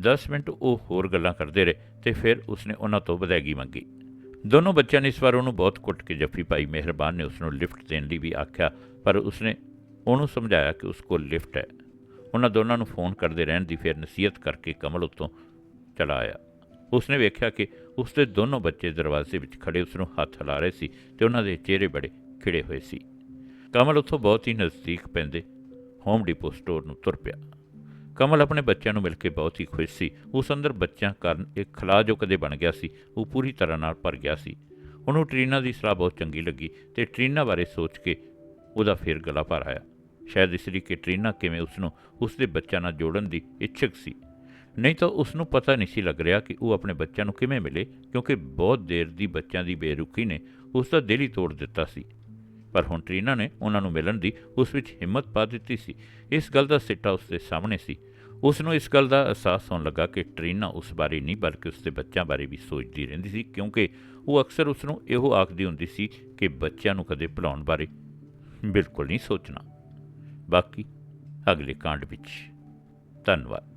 10 ਮਿੰਟ ਉਹ ਹੋਰ ਗੱਲਾਂ ਕਰਦੇ ਰਹੇ ਤੇ ਫਿਰ ਉਸਨੇ ਉਹਨਾਂ ਤੋਂ ਵਿਦਾਇਗੀ ਮੰਗੀ। ਦੋਨੋਂ ਬੱਚਿਆਂ ਨੇ ਇਸ ਵਾਰ ਉਹਨੂੰ ਬਹੁਤ ਕੁੱਟ ਕੇ ਜੱਫੀ ਪਾਈ। ਮਿਹਰਬਾਨ ਨੇ ਉਸਨੂੰ ਲਿਫਟ ਦੇਣ ਲਈ ਵੀ ਆਖਿਆ, ਪਰ ਉਸਨੇ ਉਹਨੂੰ ਸਮਝਾਇਆ ਕਿ ਉਸ ਕੋਲ ਲਿਫਟ ਹੈ। ਉਹਨਾਂ ਦੋਨਾਂ ਨੂੰ ਫੋਨ ਕਰਦੇ ਰਹਿਣ ਦੀ ਫਿਰ ਨਸੀਹਤ ਕਰਕੇ ਕਮਲ ਉੱਤੋਂ ਚਲਾ ਆਇਆ। ਉਸਨੇ ਵੇਖਿਆ ਕਿ ਉਸਦੇ ਦੋਨੋਂ ਬੱਚੇ ਦਰਵਾਜ਼ੇ ਵਿੱਚ ਖੜੇ ਉਸ ਨੂੰ ਹੱਥ ਹਿਲਾ ਰਹੇ ਸੀ ਤੇ ਉਹਨਾਂ ਦੇ ਚਿਹਰੇ ਬੜੇ ਖਿੜੇ ਹੋਏ ਸੀ। ਕਮਲ ਉੱਥੋਂ ਬਹੁਤ ਹੀ ਨਜ਼ਦੀਕ ਪੈਂਦੇ ਹੋਮ ਡਿਪੋ ਸਟੋਰ ਨੂੰ ਤੁਰ ਪਿਆ। ਕਮਲ ਆਪਣੇ ਬੱਚਿਆਂ ਨੂੰ ਮਿਲ ਕੇ ਬਹੁਤ ਹੀ ਖੁਸ਼ ਸੀ। ਉਸ ਅੰਦਰ ਬੱਚਿਆਂ ਕਾਰਨ ਇੱਕ ਖਲਾ ਜੋ ਕਦੇ ਬਣ ਗਿਆ ਸੀ, ਉਹ ਪੂਰੀ ਤਰ੍ਹਾਂ ਨਾਲ ਭਰ ਗਿਆ ਸੀ। ਉਹਨੂੰ ਟਰੀਨਾ ਦੀ ਸਲਾਹ ਬਹੁਤ ਚੰਗੀ ਲੱਗੀ ਤੇ ਟਰੀਨਾ ਬਾਰੇ ਸੋਚ ਕੇ ਉਹਦਾ ਫਿਰ ਗਲਾ ਭਰ ਆਇਆ। ਸ਼ਾਇਦ ਇਸ ਲਈ ਕਿ ਟਰੀਨਾ ਕਿਵੇਂ ਉਸ ਨੂੰ ਉਸ ਦੇ ਬੱਚਿਆਂ ਨਾਲ ਜੋੜਨ ਦੀ ਇੱਛਕ ਸੀ। ਨਹੀਂ ਤਾਂ ਉਸ ਨੂੰ ਪਤਾ ਨਹੀਂ ਸੀ ਲੱਗ ਰਿਹਾ ਕਿ ਉਹ ਆਪਣੇ ਬੱਚਿਆਂ ਨੂੰ ਕਿਵੇਂ ਮਿਲੇ, ਕਿਉਂਕਿ ਬਹੁਤ ਦੇਰ ਦੀ ਬੱਚਿਆਂ ਦੀ ਬੇਰੁਖੀ ਨੇ ਉਸ ਦਾ ਦਿਲ ਹੀ ਤੋੜ ਦਿੱਤਾ ਸੀ। ਪਰ ਹੁਣ ਟਰੀਨਾ ਨੇ ਉਹਨਾਂ ਨੂੰ ਮਿਲਣ ਦੀ ਉਸ ਵਿੱਚ ਹਿੰਮਤ ਪਾ ਦਿੱਤੀ ਸੀ। ਇਸ ਗੱਲ ਦਾ ਸਿੱਟਾ ਉਸ ਦੇ ਸਾਹਮਣੇ ਸੀ। ਉਸ ਨੂੰ ਇਸ ਗੱਲ ਦਾ ਅਹਿਸਾਸ ਹੋਣ ਲੱਗਾ ਕਿ ਟਰੀਨਾ ਉਸ ਬਾਰੇ ਨਹੀਂ, ਬਲਕਿ ਉਸ ਦੇ ਬੱਚਿਆਂ ਬਾਰੇ ਵੀ ਸੋਚਦੀ ਰਹਿੰਦੀ ਸੀ, ਕਿਉਂਕਿ ਉਹ ਅਕਸਰ ਉਸ ਨੂੰ ਇਹੋ ਆਖਦੀ ਹੁੰਦੀ ਸੀ ਕਿ ਬੱਚਿਆਂ ਨੂੰ ਕਦੇ ਭੁਲਾਉਣ ਬਾਰੇ ਬਿਲਕੁਲ ਨਹੀਂ ਸੋਚਣਾ। ਬਾਕੀ ਅਗਲੇ ਕਾਂਡ ਵਿੱਚ। ਧੰਨਵਾਦ।